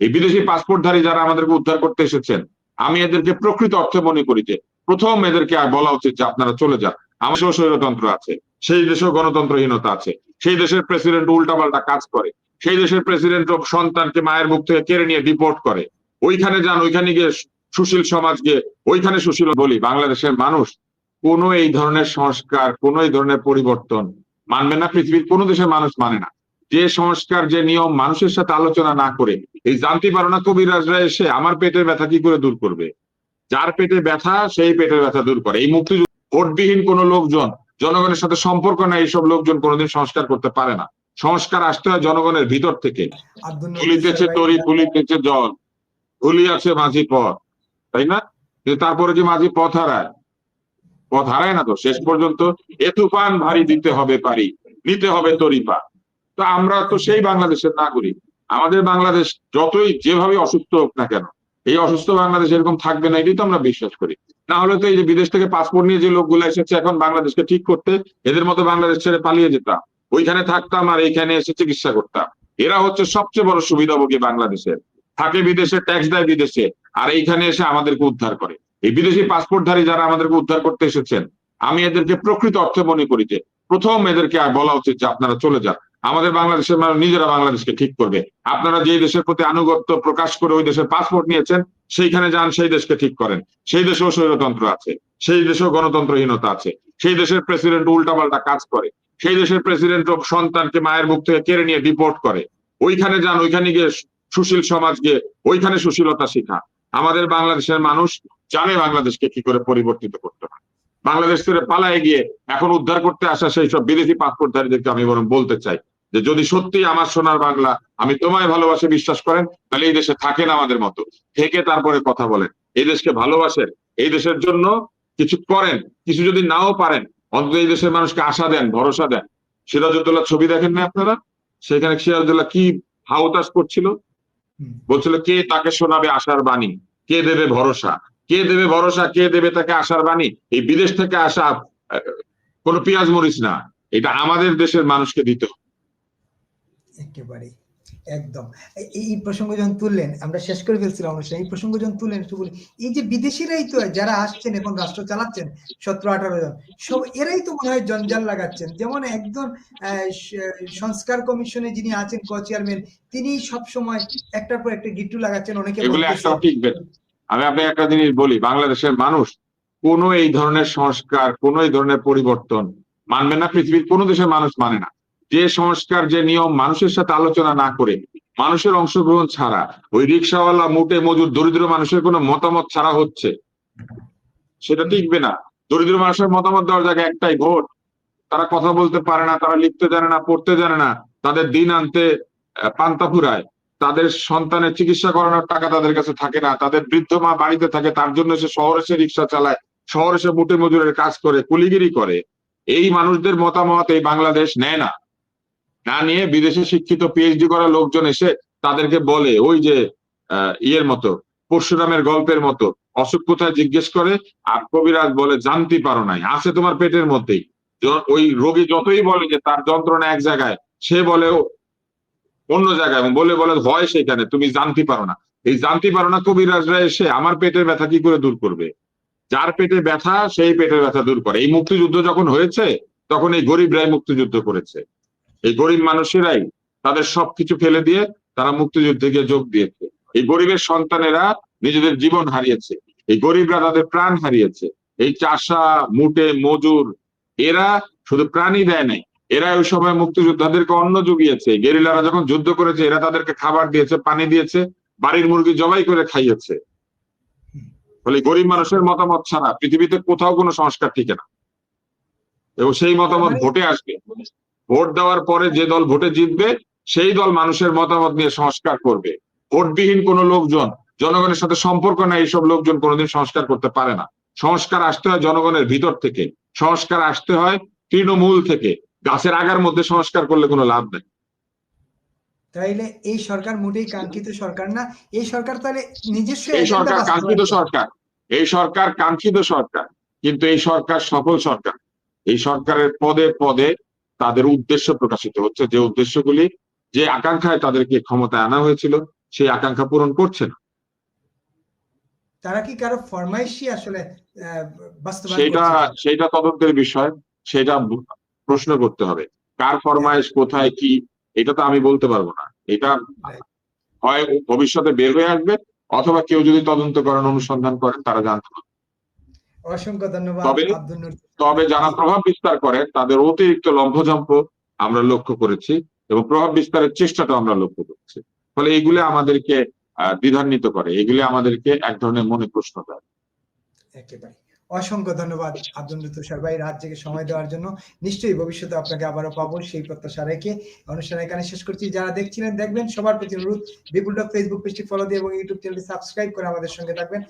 এই বিদেশি পাসপোর্টধারী যারা আমাদেরকে উদ্ধার করতে এসেছেন, আমি এদেরকে প্রকৃত অর্থে মনে করি যে প্রথম এদেরকে বলা উচিত যে আপনারা চলে যান। আমার দেশেও স্বৈরতন্ত্র আছে, সেই দেশেও গণতন্ত্রহীনতা আছে, সেই দেশের প্রেসিডেন্ট উল্টাপাল্টা কাজ করে, সেই দেশের প্রেসিডেন্ট সন্তানকে মায়ের মুখ থেকে কেড়ে নিয়ে ডিপোর্ট করে। ওইখানে যান, ওইখানে গিয়ে সুশীল সমাজ গিয়ে, ওইখানে সুশীল বলি, বাংলাদেশের মানুষ কোন এই ধরনের সংস্কার, কোন এই ধরনের পরিবর্তন মানবে না, পৃথিবীর কোন দেশের মানুষ মানে না। যে সংস্কার যে নিয়ম মানুষের সাথে আলোচনা না করে এই জানতে পারো না কবিরাজরা এসে আমার পেটের ব্যথা কি করে দূর করবে? যার পেটে ব্যথা সেই পেটের ব্যথা দূর করে। এই মুক্তিযুদ্ধ ভোটবিহীন কোন লোকজন জনগণের সাথে সম্পর্ক না এইসব লোকজন কোনোদিন সংস্কার করতে পারে না। সংস্কার আসতে হয় জনগণের ভিতর থেকে। ফুলিতেছে তরি ফুলিতেছে জল। আছে মাঝি পথ তাই না? তারপরে যে মাঝি পথ হারায় পথ হারায় না তো? শেষ পর্যন্ত এ তুফান ভারী দিতে হবে পারি নিতে হবে তরিপা। তো আমরা তো সেই বাংলাদেশের নাগরিক। আমাদের বাংলাদেশ যতই যেভাবে অসুস্থ হোক না কেন, এই অসুস্থ বাংলাদেশ এরকম থাকবে না, এটাই তো আমরা বিশ্বাস করি। না হলে তো এই যে বিদেশ থেকে পাসপোর্ট নিয়ে যে লোকগুলো এসেছে এখন বাংলাদেশকে ঠিক করতে, এদের মতো বাংলাদেশ ছেড়ে পালিয়ে যেতাম। ওইখানে থাকতাম আর এইখানে এসে চিকিৎসা করতাম। এরা হচ্ছে সবচেয়ে বড় সুবিধাভোগী বাংলাদেশের। থাকে বিদেশে ট্যাক্স দেয় বিদেশে, আর এইখানে এসে আমাদেরকে উদ্ধার করে। এই বিদেশি পাসপোর্টধারী যারা আমাদেরকে উদ্ধার করতে এসেছেন, আমি এদেরকে প্রকৃত অর্থে মনে করি যে, প্রথম এদেরকে বলা উচিত যে আপনারা চলে যান। আমাদের বাংলাদেশের মানুষ নিজেরা বাংলাদেশকে ঠিক করবে। আপনারা যে দেশের প্রতি আনুগত্য প্রকাশ করে ওই দেশের পাসপোর্ট নিয়েছেন, সেইখানে যান, সেই দেশকে ঠিক করেন। সেই দেশেও স্বৈরতন্ত্র আছে, সেই দেশেও গণতন্ত্রহীনতা আছে, সেই দেশের প্রেসিডেন্ট উল্টাপাল্টা কাজ করে, সেই দেশের প্রেসিডেন্ট সন্তানকে মায়ের মুখ থেকে কেড়ে নিয়ে ডিপোর্ট করে। ওইখানে যান, ওইখানে গিয়ে সুশীল সমাজ গিয়ে ওইখানে সুশীলতা শিখা আমাদের বাংলাদেশের মানুষ জানে বাংলাদেশকে কি করে পরিবর্তিত করতে হয় বাংলাদেশ থেকে পালায় গিয়ে এখন উদ্ধার করতে আসা সেই সব বিদেশি পাসপোর্টধারীদেরকে আমি বরং বলতে চাই যে যদি সত্যি আমার সোনার বাংলা আমি তোমায় ভালোবাসে বিশ্বাস করেন তাহলে এই দেশে থাকেন আমাদের মতো। থেকে তারপরে কথা বলেন। এই দেশকে ভালোবাসেন। এই দেশের জন্য কিছু করেন কিছু যদি নাও পারেন অন্তত এই দেশের মানুষকে আশা দেন ভরসা দেন। সিরাজউদ্দৌলার ছবি দেখেন না আপনারা? সেখানে সিরাজউদ্দৌলা কি হাউতাস করছিল। বলছিল কে তাকে শোনাবে আশার বাণী? কে দেবে ভরসা? কে দেবে ভরসা কে দেবে তাকে আশার বাণী? এই বিদেশ থেকে আসা কোনো পেঁয়াজ মরিচ না। এটা আমাদের দেশের মানুষকে দিতে একেবারে একদম। এই- প্রসঙ্গ যখন তুললেন আমরা শেষ করে ফেলছিলাম অনুষ্ঠান এই প্রসঙ্গ যখন তুললেন একটু বলি এই যে বিদেশিরাই তো যারা আসছেন এখন রাষ্ট্র চালাচ্ছেন সতেরো আঠারো জন সব এরাই তো মনে হয় জঞ্জাল লাগাচ্ছেন। যেমন একজন সংস্কার কমিশনে যিনি আছেন ক চেয়ারম্যান তিনি সব সময় একটার পর একটা গিট্টু লাগাচ্ছেন অনেকে আমি আপনাকে একটা জিনিস বলি, বাংলাদেশের মানুষ কোন এই ধরনের সংস্কার, কোন এই ধরনের পরিবর্তন মানবে না, পৃথিবীর কোন দেশের মানুষ মানে না। যে সংস্কার, যে নিয়ম মানুষের সাথে আলোচনা না করে মানুষের অংশগ্রহণ ছাড়া ওই রিক্সাওয়ালা মুটে মজুর দরিদ্র মানুষের কোনো মতামত ছাড়া হচ্ছে, সেটা টিকবে না। দরিদ্র মানুষের মতামত দেওয়ার জায়গায় একটাই ভোট। তারা কথা বলতে পারে না, তারা লিখতে জানে না, পড়তে জানে না, তাদের দিন আনতে পান্তা ফুরায়। তাদের সন্তানের চিকিৎসা করানোর টাকা তাদের কাছে থাকে না। তাদের বৃদ্ধ মা বাড়িতে থাকে, তার জন্য সে শহরে সে রিক্সা চালায়, শহরে সে মুটে মজুরের কাজ করে, কুলিগিরি করে। এই মানুষদের মতামত এই বাংলাদেশ নেয় না। না নিয়ে বিদেশে শিক্ষিত পিএইচডি করা লোকজন এসে তাদেরকে বলে, ওই যে ইয়ের মতো, পরশুরামের গল্পের মতো অসুখ কোথায় জিজ্ঞেস করে? আর কবিরাজ বলে জানতে পারো নাই, আছে তোমার পেটের মধ্যেই। ওই রোগী যতই বলে যে তার যন্ত্রণা এক জায়গায়, সে বলে অন্য জায়গায় বলে বলে হয় সেখানে, তুমি জানতে পারো না। এই জানতে পারো না কবিরাজরা এসে আমার পেটের ব্যথা কি করে দূর করবে? যার পেটে ব্যথা, সেই পেটের ব্যথা দূর করে। এই মুক্তিযুদ্ধ যখন হয়েছে, তখন এই গরিবরাই মুক্তিযুদ্ধ করেছে। এই গরিব মানুষেরাই তাদের সবকিছু ফেলে দিয়ে তারা মুক্তিযুদ্ধে গিয়ে যোগ দিয়েছে। এই গরিবের সন্তানেরা নিজেদের জীবন হারিয়েছে। এই গরিবরা তাদের প্রাণ হারিয়েছে। এই চাষা, মুটে, মজুর, এরা শুধু প্রাণই দেয় নাই এরা ওই সময় মুক্তিযোদ্ধাদেরকে অন্ন জুগিয়েছে। গেরিলারা যখন যুদ্ধ করেছে এরা তাদেরকে খাবার দিয়েছে পানি দিয়েছে বাড়ির মুরগি জবাই করে খাইয়েছে। ফলে গরিব মানুষের মতামত ছাড়া পৃথিবীতে কোথাও কোনো সংস্কার টিকে না। এবং সেই মতামত ভোটে আসবে। ভোট দেওয়ার পরে যে দল ভোটে জিতবে সেই দল মানুষের মতামত নিয়ে সংস্কার করবে। ভোটবিহীন কোনো লোকজন জনগণের সাথে সম্পর্ক নাই এইসব লোকজন কোনোদিন সংস্কার করতে পারে না। সংস্কার আসতে হয় জনগণের ভিতর থেকে। সংস্কার আসতে হয় তৃণমূল থেকে। গাছের আগার মধ্যে সংস্কার করলে কোনো লাভ নেই। তাইলে এই সরকার মোটেই কাঙ্ক্ষিত সরকার না। এই সরকার তাহলে নিজস্ব এই সরকার কাঙ্ক্ষিত সরকার। এই সরকার কাঙ্ক্ষিত সরকার। কিন্তু এই সরকার সফল সরকার। এই সরকারের পদে পদে তাদের উদ্দেশ্য প্রকাশিত হচ্ছে। যে উদ্দেশ্যগুলি যে আকাঙ্ক্ষায় তাদেরকে ক্ষমতায় আনা হয়েছিল সেই আকাঙ্ক্ষা পূরণ করছে না। তারা কি কারও ফরমাইশি আসলে সেটা সেটা তদন্তের বিষয়। সেটা প্রশ্ন করতে হবে। কার ফরমাইশ কোথায় কি এটা তো আমি বলতে পারব না। এটা হয় ভবিষ্যতে বের হয়ে আসবে অথবা কেউ যদি তদন্ত করেন অনুসন্ধান করেন তারা জানতে পারবে। অসংখ্য ধন্যবাদ তবে- তবে যারা প্রভাব বিস্তার করে তাদের অতিরিক্ত লম্ফঝম্প আমরা লক্ষ্য করেছি এবং প্রভাব বিস্তারের চেষ্টাটা আমরা লক্ষ্য করেছি। ফলে এগুলো আমাদেরকে দ্বিধান্বিত করে এগুলি আমাদেরকে এক ধরনের মনে প্রশ্ন দেয়। একেবারে। অসংখ্য ধন্যবাদ আব্দুল তুষার ভাই রাত জেগে সময় দেওয়ার জন্য। নিশ্চয়ই ভবিষ্যতে আপনাকে আবারও পাবো সেই প্রত্যাশা রেখে অনুষ্ঠান এখানে শেষ করছি। যারা দেখছিলেন, দেখবেন, সবার প্রতি অনুরোধ, বিপুল ফেসবুক পেজটি ফলো দিয়ে এবং ইউটিউব চ্যানেলটি সাবস্ক্রাইব করে আমাদের সঙ্গে থাকবেন।